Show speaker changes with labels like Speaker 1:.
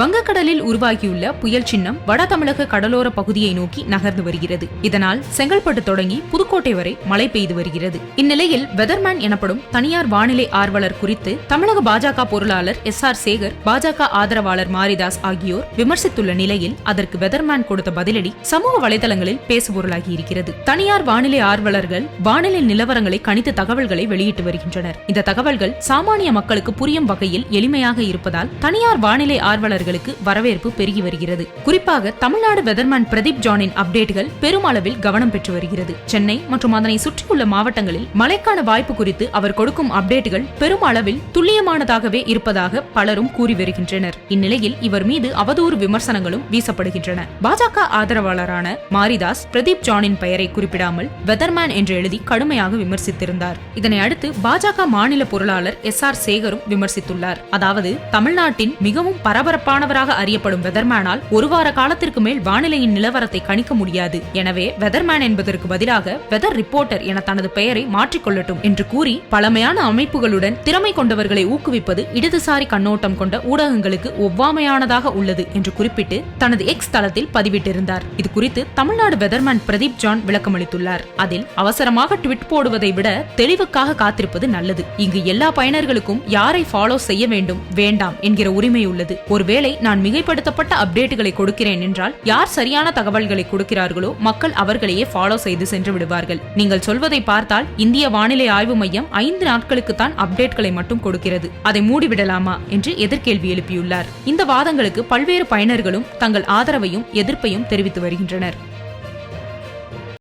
Speaker 1: வங்கக்கடலில் உருவாகியுள்ள புயல் சின்னம் வட தமிழக கடலோர பகுதியை நோக்கி நகர்ந்து வருகிறது. இதனால் செங்கல்பட்டு தொடங்கி புதுக்கோட்டை வரை மழை பெய்து வருகிறது. இந்நிலையில் வெதர்மேன் எனப்படும் தனியார் வானிலை ஆர்வலர் குறித்து தமிழக பாஜக பொருளாளர் எஸ் ஆர் சேகர் பாஜக ஆதரவாளர் மாரிதாஸ் ஆகியோர் விமர்சித்துள்ள நிலையில் அதற்கு வெதர்மேன் கொடுத்த பதிலடி சமூக வலைதளங்களில் பேசுபொருளாகி இருக்கிறது. தனியார் வானிலை ஆர்வலர்கள் வானிலை நிலவரங்களை கணித்து தகவல்களை வெளியிட்டு வருகின்றனர். இந்த தகவல்கள் சாமானிய மக்களுக்கு புரியும் வகையில் எளிமையாக இருப்பதால் தனியார் வானிலை ஆர்வலர்கள் ஆர்வலர்களுக்கு வரவேற்பு பெருகி வருகிறது. குறிப்பாக தமிழ்நாடு வெதர்மேன் பிரதீப் ஜானின் அப்டேட்டுகள் பெருமளவில் கவனம் பெற்று வருகிறது. சென்னை மற்றும் அதனை சுற்றியுள்ள மாவட்டங்களில் மழைக்கான வாய்ப்பு குறித்து அவர் கொடுக்கும் அப்டேட்டுகள் பெரும் அளவில் துல்லியமானதாகவே இருப்பதாக பலரும் கூறி வருகின்றனர். இந்நிலையில் இவர் மீது அவதூறு விமர்சனங்களும் வீசப்படுகின்றன. பாஜக ஆதரவாளரான மாரிதாஸ் பிரதீப் ஜானின் பெயரை குறிப்பிடாமல் வெதர்மேன் என்று எழுதி கடுமையாக விமர்சித்திருந்தார். இதனை அடுத்து பாஜக மாநில பொருளாளர் எஸ் ஆர் சேகரும் விமர்சித்துள்ளார். அதாவது தமிழ்நாட்டின் மிகவும் பரபரப்பான பரபரப்பானவராக அறியப்படும் வெதர்மேனால் ஒரு வார காலத்திற்கு மேல் வானிலையின் நிலவரத்தை கணிக்க முடியாது. எனவே வெதர்மேன் என்பதற்கு பதிலாக வெதர் ரிப்போர்ட்டர் என தனது பெயரை மாற்றிக்கொள்ளட்டும் என்று கூறி பழமையான அமைப்புகளுடன் திறமை கொண்டவர்களை ஊக்குவிப்பது இடதுசாரி கண்ணோட்டம் கொண்ட ஊடகங்களுக்கு ஒவ்வாமையானதாக உள்ளது என்று குறிப்பிட்டு தனது எக்ஸ் தளத்தில் பதிவிட்டிருந்தார். இது குறித்து தமிழ்நாடு வெதர்மேன் பிரதீப் ஜான் விளக்கமளித்துள்ளார். அதில் அவசரமாக ட்விட் போடுவதை விட தெளிவுக்காக காத்திருப்பது நல்லது. இங்கு எல்லா பயனர்களுக்கும் யாரை ஃபாலோ செய்ய வேண்டும்? வேண்டாம் என்கிற உரிமை உள்ளது. ஒருவேளை நான் மிகைப்படுத்தப்பட்ட அப்டேட்டுகளை கொடுக்கிறேன் என்றால் யார் சரியான தகவல்களை கொடுக்கிறார்களோ மக்கள் அவர்களையே ஃபாலோ செய்து சென்று விடுவார்கள். நீங்கள் சொல்வதை பார்த்தால் இந்திய வானிலை ஆய்வு மையம் ஐந்து நாட்களுக்கு தான் அப்டேட்களை மட்டும் கொடுக்கிறது. அதை மூடிவிடலாமா என்று எதிர்கேள்வி எழுப்பியுள்ளார். இந்த வாதங்களுக்கு பல்வேறு பயனர்களும் தங்கள் ஆதரவையும் எதிர்ப்பையும் தெரிவித்து வருகின்றனர்.